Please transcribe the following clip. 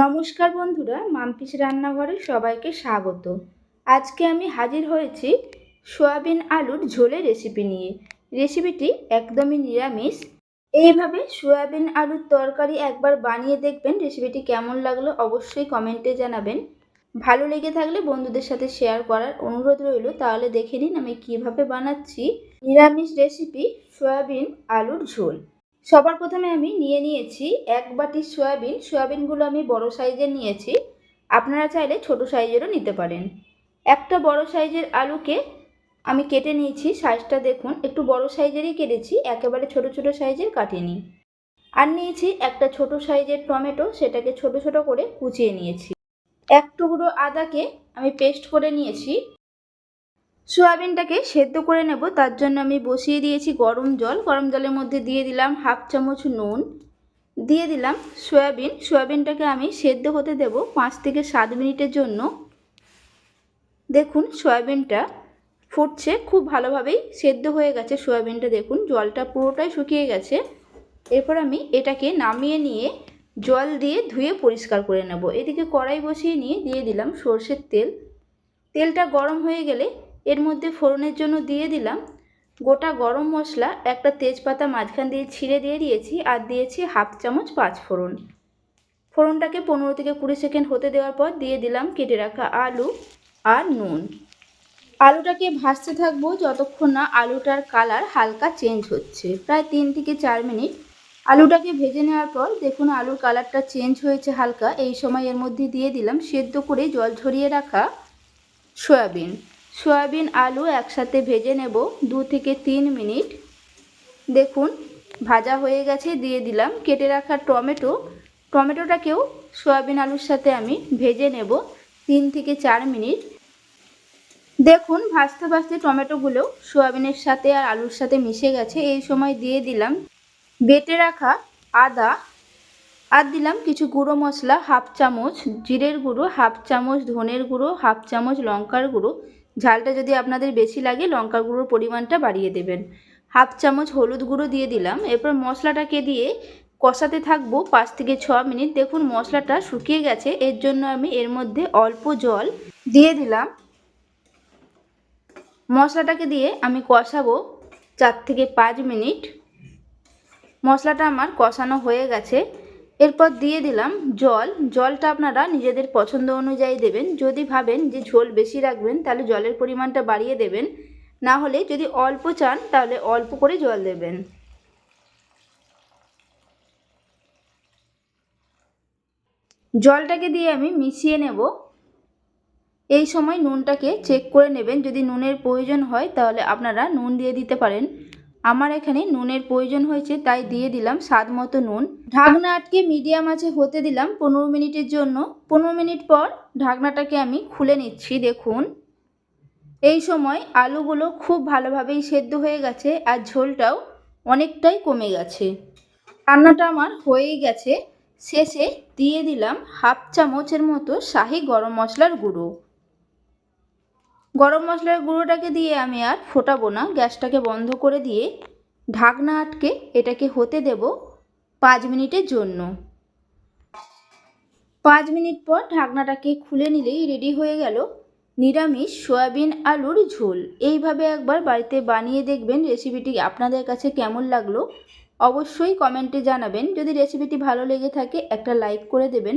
নমস্কার বন্ধুরা, মাম্পিস রান্নাঘরে সবাইকে স্বাগত। আজকে আমি হাজির হয়েছি সয়াবিন আলুর ঝোলের রেসিপি নিয়ে। রেসিপিটি একদমই নিরামিষ। এইভাবে সয়াবিন আলুর তরকারি একবার বানিয়ে দেখবেন রেসিপিটি কেমন লাগল অবশ্যই কমেন্টে জানাবেন। ভালো লেগে থাকলে বন্ধুদের সাথে শেয়ার করার অনুরোধ রইল, তাহলে দেখে নিন আমি কীভাবে বানাচ্ছি নিরামিষ রেসিপি সয়াবিন আলুর ঝোল। সবার প্রথমে আমি নিয়ে নিয়েছি এক বাটি সয়াবিন। সয়াবিনগুলো আমি বড় সাইজের নিয়েছি। আপনারা চাইলে ছোট সাইজেরও নিতে পারেন। একটা বড় সাইজের আলুকে আমি কেটে নিয়েছি। সাইজটা দেখুন, একটু বড় সাইজেরই কেটেছি, একেবারে ছোট ছোট সাইজের কাটিনি। আর নিয়েছি একটা ছোট সাইজের টমেটো, সেটাকে ছোট ছোট করে কুচিয়ে নিয়েছি। এক টুকরো আদাকে আমি পেস্ট করে নিয়েছি। সোয়াবিনটাকে সেদ্ধ করে নেব, তার জন্য আমি বসিয়ে দিয়েছি গরম জল। গরম জলের মধ্যে দিয়ে দিলাম হাফ চামচ নুন। দিয়ে দিলাম সয়াবিন। সয়াবিনটাকে আমি সেদ্ধ হতে দেব পাঁচ থেকে সাত মিনিটের জন্য। দেখুন সয়াবিনটা ফুটছে, খুব ভালোভাবেই সেদ্ধ হয়ে গেছে সয়াবিনটা। দেখুন জলটা পুরোটাই শুকিয়ে গেছে। এরপর আমি এটাকে নামিয়ে নিয়ে জল দিয়ে ধুয়ে পরিষ্কার করে নেব। এদিকে কড়াই বসিয়ে নিয়ে দিয়ে দিলাম সর্ষের তেল। তেলটা গরম হয়ে গেলে এর মধ্যে ফোড়নের জন্য দিয়ে দিলাম গোটা গরম মশলা, একটা তেজপাতা মাঝখান দিয়ে ছিঁড়ে দিয়ে দিয়েছি আর দিয়েছি হাফ চামচ পাঁচ ফোড়ন। ফোড়নটাকে পনেরো থেকে কুড়ি সেকেন্ড হতে দেওয়ার পর দিয়ে দিলাম কেটে রাখা আলু আর নুন। আলুটাকে ভাজতে থাকব যতক্ষণ না আলুটার কালার হালকা চেঞ্জ হচ্ছে, প্রায় তিন থেকে চার মিনিট। আলুটাকে ভেজে নেওয়ার পর দেখুন আলুর কালারটা চেঞ্জ হয়েছে হালকা, এই সময় এর মধ্যে দিয়ে দিলাম সেদ্ধ করে জল ঝরিয়ে রাখা সয়াবিন। সয়াবিন আলু একসাথে ভেজে নেব দু থেকে তিন মিনিট। দেখুন, ভাজা হয়ে গেছে, দিয়ে দিলাম। কেটে রাখা টমেটো। টমেটোটাকেও সয়াবিন আলুর সাথে আমি ভেজে নেব তিন থেকে চার মিনিট। দেখুন, ভাজতে ভাজতে টমেটোগুলো সয়াবিনের সাথে আর আলুর সাথে মিশে গেছে। এই সময় দিয়ে দিলাম বেটে রাখা আদা। আর দিলাম কিছু গুঁড়ো মশলা, হাফ চামচ জিরের গুঁড়ো, হাফ চামচ ধনের গুঁড়ো, হাফ চামচ লঙ্কার গুঁড়ো। ঝালটা যদি আপনাদের বেশি লাগে লঙ্কার গুঁড়োর পরিমাণটা বাড়িয়ে দেবেন। হাফ চামচ হলুদ গুঁড়ো দিয়ে দিলাম। এরপর মশলাটাকে দিয়ে কষাতে থাকব পাঁচ থেকে ছ মিনিট। দেখুন মশলাটা শুকিয়ে গেছে। এর জন্য আমি এর মধ্যে অল্প জল দিয়ে দিলাম। মশলাটাকে দিয়ে আমি কষাবো চার থেকে পাঁচ মিনিট। মশলাটা আমার কষানো হয়ে গেছে। এরপর দিয়ে দিলাম জল। জলটা আপনারা নিজেদের পছন্দ অনুযায়ী দেবেন। যদি ভাবেন যে ঝোল বেশি রাখবেন, তাহলে জলের পরিমাণটা বাড়িয়ে দেবেন। না হলে যদি অল্প চান, তাহলে অল্প করে জল দেবেন। জলটাকে দিয়ে আমি মিশিয়ে নেব। এই সময় নুনটাকে চেক করে নেবেন। যদি নুনের প্রয়োজন হয়, তাহলে আপনারা নুন দিয়ে দিতে পারেন। আমার এখানে নুনের প্রয়োজন হয়েছে, তাই দিয়ে দিলাম স্বাদ মতো নুন। ঢাকনা আটকে মিডিয়াম আছে হতে দিলাম পনেরো মিনিটের জন্য। পনেরো মিনিট পর ঢাকনাটাকে আমি খুলে নিচ্ছি, দেখুন। এই সময় আলুগুলো খুব ভালোভাবেই সেদ্ধ হয়ে গেছে আর ঝোলটাও অনেকটাই কমে গেছে। রান্নাটা আমার হয়েই গেছে। শেষে দিয়ে দিলাম হাফ চামচের মতো শাহি গরম মশলার গুঁড়ো। গরম মশলার গুঁড়োটাকে দিয়ে আমি আর ফোটাবো না। গ্যাসটাকে বন্ধ করে দিয়ে ঢাকনা আটকে এটাকে হতে দেব পাঁচ মিনিটের জন্য। পাঁচ মিনিট পর ঢাকনাটাকে খুলে নিলেই রেডি হয়ে গেল নিরামিষ সয়াবিন আলুর ঝোল। এইভাবে একবার বাড়িতে বানিয়ে দেখবেন রেসিপিটি আপনাদের কাছে কেমন লাগল? অবশ্যই কমেন্টে জানাবেন। যদি রেসিপিটি ভালো লেগে থাকে একটা লাইক করে দেবেন।